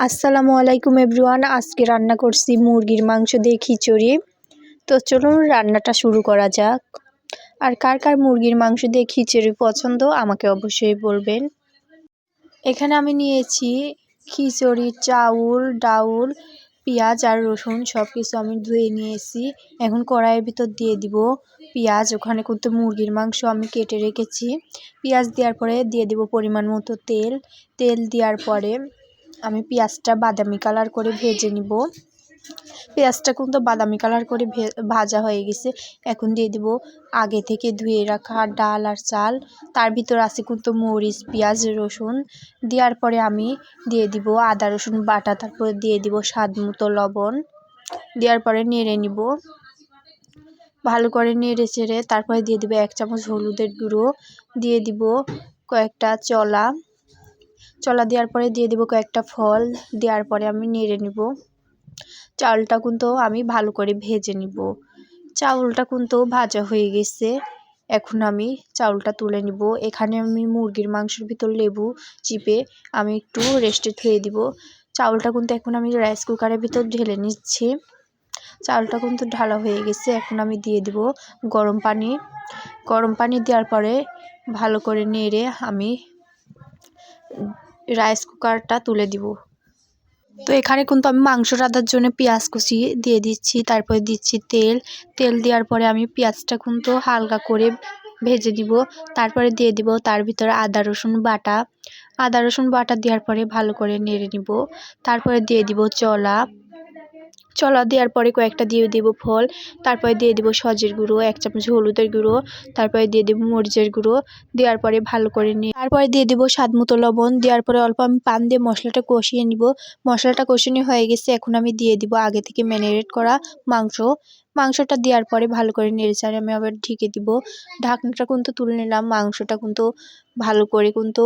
আসসালামু আলাইকুম এভরিওয়ান। আজকে রান্না করছি মুরগির মাংস দিয়ে খিচুড়ি। তো চলুন রান্নাটা শুরু করা যাক। আর কার কার মুরগির মাংস দিয়ে খিচুড়ি পছন্দ আমাকে অবশ্যই বলবেন। এখানে আমি নিয়েছি খিচুড়ি, চাউল, ডাউল, পেঁয়াজ আর রসুন সব কিছু আমি ধুয়ে নিয়েছি। এখন কড়াইয়ের ভিতর দিয়ে দিব পেঁয়াজ। ওখানে কিন্তু মুরগির মাংস আমি কেটে রেখেছি। পেঁয়াজ দেওয়ার পরে দিয়ে দিব পরিমাণ মতো তেল। তেল দেওয়ার পরে আমি পেঁয়াজটা বাদামি কালার করে ভেজে নিব। পেঁয়াজটা কিন্তু বাদামি কালার করে ভাজা হয়ে গেছে। এখন দিয়ে দিব আগে থেকে ধুয়ে রাখা ডাল আর চাল। তার ভিতর আছে কিন্তু মরিচ, পেঁয়াজ, রসুন। দেওয়ার পরে আমি দিয়ে দিব আদা, রসুন বাটা, তারপরে দিয়ে দিব স্বাদ মতো লবণ। দেওয়ার পরে নেড়ে নিব। ভালো করে নেড়ে চেড়ে তারপরে দিয়ে দিব এক চামচ হলুদের গুঁড়ো। দিয়ে দিব কয়েকটা চলা। চলা দেওয়ার পরে দিয়ে দেবো কয়েকটা ফল। দেওয়ার পরে আমি নেড়ে নিব। চাউলটা কিন্তু আমি ভালো করে ভেজে নিব। চাউলটা কিন্তু ভাজা হয়ে গেছে। এখন আমি চাউলটা তুলে নিব। এখানে আমি মুরগির মাংসের ভিতর লেবু চিপে আমি একটু রেস্টে থুয়ে দিব। চাউলটা কিন্তু এখন আমি রাইস কুকারের ভিতর ঢেলে নিচ্ছি। চাউলটা কিন্তু ঢালা হয়ে গেছে। এখন আমি দিয়ে দিব গরম পানি। গরম পানি দেওয়ার পরে ভালো করে নেড়ে আমি রাইস কুকারটা তুলে দিব। তো এখানে কিন্তু আমি মাংস রাঁধার জন্য পেঁয়াজ কুচি দিয়ে দিচ্ছি, তারপরে দিচ্ছি তেল। তেল দেওয়ার পরে আমি পেঁয়াজটা কিন্তু হালকা করে ভেজে দিব। তারপরে দিয়ে দিব তার ভিতরে আদা, রসুন বাটা। আদা, রসুন বাটা দেওয়ার পরে ভালো করে নেড়ে নিব। তারপরে দিয়ে দিব চলা। চলা দেওয়ার পরে কয়েকটা দিয়ে দেব ফল, তারপরে দিয়ে দেবো সজের গুঁড়ো, এক চামচ হলুদের গুঁড়ো, তারপরে দিয়ে দেবো মরিচের গুঁড়ো, দেওয়ার পরে ভালো করে নিয়ে তারপরে দিয়ে দেবো স্বাদ মতো লবণ, দেওয়ার পরে অল্প আমি পান দিয়ে মশলাটা কষিয়ে নিব। মশলাটা কষানো হয়ে গেছে, এখন আমি দিয়ে দিব আগে থেকে ম্যারিনেট করা মাংস। মাংসটা দেওয়ার পরে ভালো করে নেড়ে চাড়ে আমি আবার ঢেকে দিব। ঢাকনাটা কিন্তু তুলে নিলাম, মাংসটা কিন্তু ভালো করে কিন্তু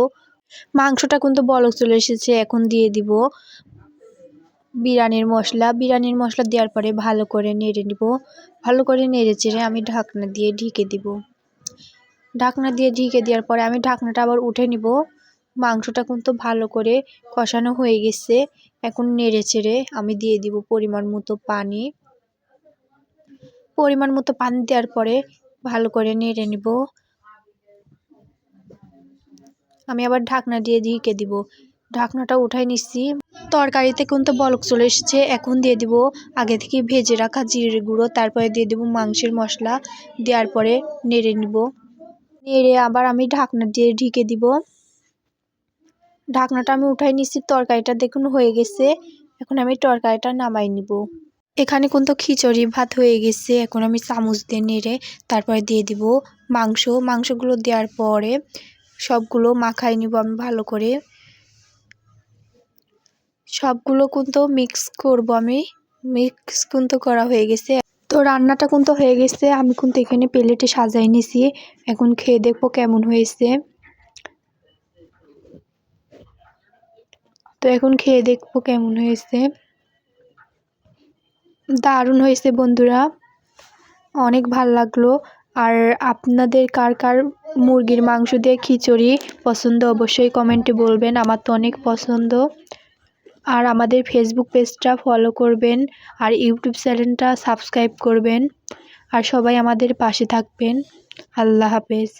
মাংসটা কিন্তু বলক চলে এসেছে, এখন দিয়ে দিব। বিরিয়ানির মশলা বিরিয়ানির মশলা দেওয়ার পরে ভালো করে নেড়ে নিব। ভালো করে নেড়ে চেড়ে আমি ঢাকনা দিয়ে ঢেকে দিব। ঢাকনা দিয়ে ঢেকে দেওয়ার পরে আমি ঢাকনাটা আবার উঠে নিব। মাংসটা কিন্তু ভালো করে কষানো হয়ে গেছে। এখন নেড়ে চেড়ে আমি দিয়ে দিব পরিমাণ মতো পানি। পরিমাণ মতো পানি দেওয়ার পরে ভালো করে নেড়ে নিব। আমি আবার ঢাকনা দিয়ে ঢেকে দিব। ঢাকনাটা উঠাই নিচ্ছি। তরকারিতে কিন্তু বলক চলে এসেছে। এখন দিয়ে দিব আগে থেকে ভেজে রাখা জিরে গুঁড়ো, তারপরে দিয়ে দেবো মাংসের মশলা। দেওয়ার পরে নেড়ে নিব। নেড়ে আবার আমি ঢাকনা দিয়ে ঢেকে দিব। ঢাকনাটা আমি উঠাই নিচ্ছি তরকারিটা দেখুন হয়ে গেছে। এখন আমি তরকারিটা নামাই নিব। এখানে কিন্তু খিচুড়ি ভাত হয়ে গেছে। এখন আমি চামচ দিয়ে নেড়ে তারপরে দিয়ে দিব মাংস। মাংসগুলো দেওয়ার পরে সবগুলো মাখাই নিব আমি ভালো করে। সবগুলো কিন্তু মিক্স করব আমি। মিক্স কিন্তু করা হয়ে গেছে। তো রান্নাটা কিন্তু হয়ে গেছে। আমি কিন্তু এখানে প্লেটে সাজাই নিছি। এখন খেয়ে দেখব কেমন হয়েছে। তো এখন খেয়ে দেখব কেমন হয়েছে। দারুণ হয়েছে বন্ধুরা। অনেক ভালো লাগল। আর আপনাদের কার কার মুরগির মাংস দিয়ে খিচুড়ি পছন্দ অবশ্যই কমেন্টে বলবেন। আমার তো অনেক পছন্দ। আর আমাদের ফেসবুক পেজটা ফলো করবেন আর ইউটিউব চ্যানেলটা সাবস্ক্রাইব করবেন। আর সবাই আমাদের পাশে থাকবেন। আল্লাহ হাফেজ।